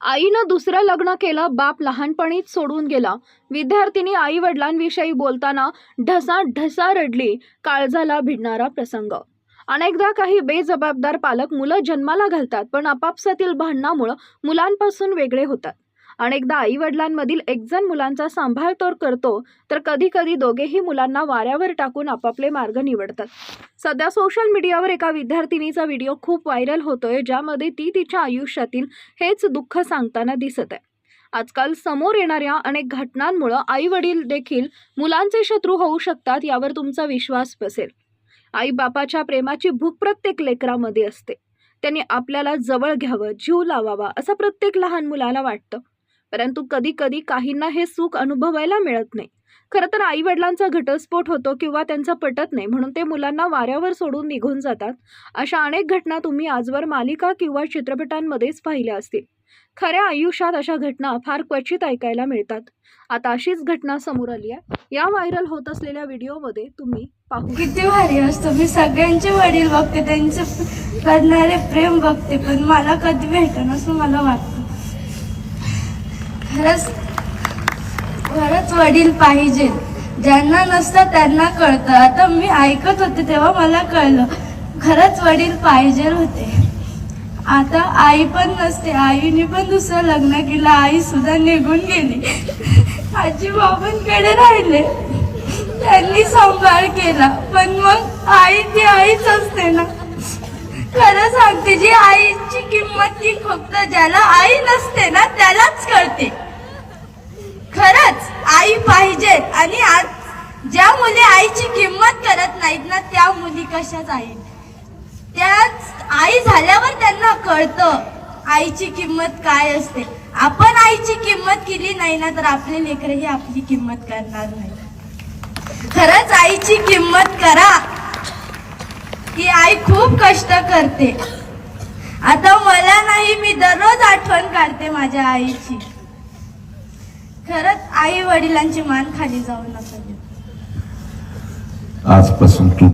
आईनं दुसरं लग्न केलं बाप लहानपणीच सोडून गेला. विद्यार्थिनी आई वडिलांविषयी बोलताना ढसा ढसा रडली काळजाला भिडणारा प्रसंग. अनेकदा काही बेजबाबदार पालक मुलं जन्माला घालतात पण आपापसातील भांडणामुळं मुलांपासून वेगळे होतात. अनेकदा आई वडिलांमधील एकजण मुलांचा सांभाळ तर करतो तर कधी कधी दोघेही मुलांना वाऱ्यावर टाकून आपापले मार्ग निवडतात. सध्या सोशल मीडियावर एका विद्यार्थिनीचा व्हिडिओ खूप व्हायरल होतोय ज्यामध्ये ती तिच्या आयुष्यातील हेच दुःख सांगताना दिसत आहे. आजकाल समोर येणाऱ्या अनेक घटनांमुळं आई वडील देखील मुलांचे शत्रू होऊ शकतात यावर तुमचा विश्वास बसेल. आई बापाच्या प्रेमाची भूक प्रत्येक लेकरामध्ये असते. त्यांनी आपल्याला जवळ घ्यावं जीव लावावा असं प्रत्येक लहान मुलाला वाटतं. परंतु कधी कधी काहींना हे सुख अनुभवायला मिळत नाही. खरं तर आई वडिलांचा घटस्फोट होतो किंवा त्यांचा पटत नाही म्हणून ते मुलांना वाऱ्यावर सोडून निघून जातात. अशा अनेक घटना तुम्ही आजवर मालिका किंवा चित्रपटांमध्येच पाहिल्या असतील. खऱ्या आयुष्यात अशा घटना फार क्वचित ऐकायला मिळतात. आता अशीच घटना समोर आली आहे. या व्हायरल होत असलेल्या व्हिडिओमध्ये तुम्ही पाहू किती भारी असतो. मी सगळ्यांचे वडील बघते त्यांचे करणारे प्रेम बघते पण मला कधी भेटणं असं मला वाटतं. खरंच खरंच वडील पाहिजे. ज्यांना नसतं त्यांना कळतं. आता मी ऐकत होते तेव्हा मला कळलं खरंच वडील पाहिजे होते. आता आई पण नसते. आईने पण दुसरं लग्न केलं. आई सुद्धा निघून गेली. आजी बाबांकडे राहिले. त्यांनी सांभाळ केला. पण मग आई ती आईच असते ना. खरं सांगते जी आईची किंमत ती फक्त ज्याला आई नसते ना त्यालाच कळते खरंच आई आहेत. आणि आज ज्या मुली आईची किंमत करत नाहीत ना त्या मुली कशाच आहेत? त्याच आई झाल्यावर त्यांना कळतं आईची किंमत काय असते. आपण आईची किंमत केली नाही ना तर आपले लेकरही आपली किंमत करणार नाही खरंच आईची किंमत करा. की आई खूप कष्ट करते. आता मला नाही मी दररोज आठवण काढते माझ्या आईची. खरंच आई वडिलांची मान खाली जाऊ नका आजपासून तू